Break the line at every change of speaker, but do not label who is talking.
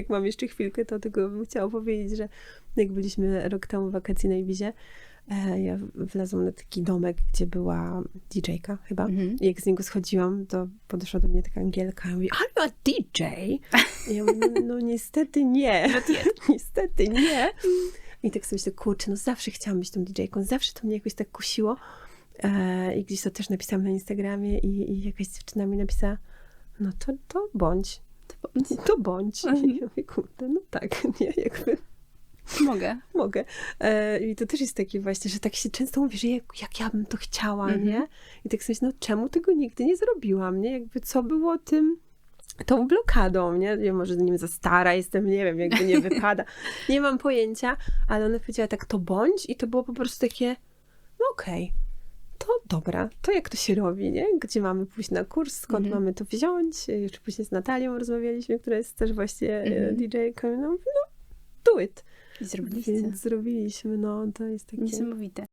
Jak mam jeszcze chwilkę, to tylko bym chciała powiedzieć, że jak byliśmy rok temu w wakacji na Ibizie, e, ja wlazłam na taki domek, gdzie była DJ-ka chyba.
Mhm.
I jak z niego schodziłam, to podeszła do mnie taka Angielka i mówi, are you a DJ? I ja mówię, no, no niestety nie. niestety nie. I tak sobie myślę, kurczę, no zawsze chciałam być tą DJ-ką, zawsze to mnie jakoś tak kusiło. E, I gdzieś to też napisałam na Instagramie i, i jakaś dziewczyna mi napisała, no to, to bądź. To bądź. To bądź.
Mhm.
Ja mówię, kurde, no tak, nie, jakby
Mogę.
mogę. E, I to też jest takie właśnie, że tak się często mówi, że jak, jak ja bym to chciała,
Mhm.
nie? I tak sobie myślę, no czemu tego nigdy nie zrobiłam, nie? Jakby co było tym, tą blokadą, nie? Ja może wiem, za stara jestem, nie wiem, jakby nie wypada. Nie mam pojęcia, ale ona powiedziała tak, to bądź i to było po prostu takie, no okej. To dobra, to jak to się robi, nie? Gdzie mamy pójść na kurs, skąd
Mhm.
mamy to wziąć? Jeszcze później z Natalią rozmawialiśmy, która jest też właśnie
Mhm.
mhm. DJ-ką. No, no, do it.
I zrobiliście.
Więc zrobiliśmy, no to jest takie...
Niesamowite.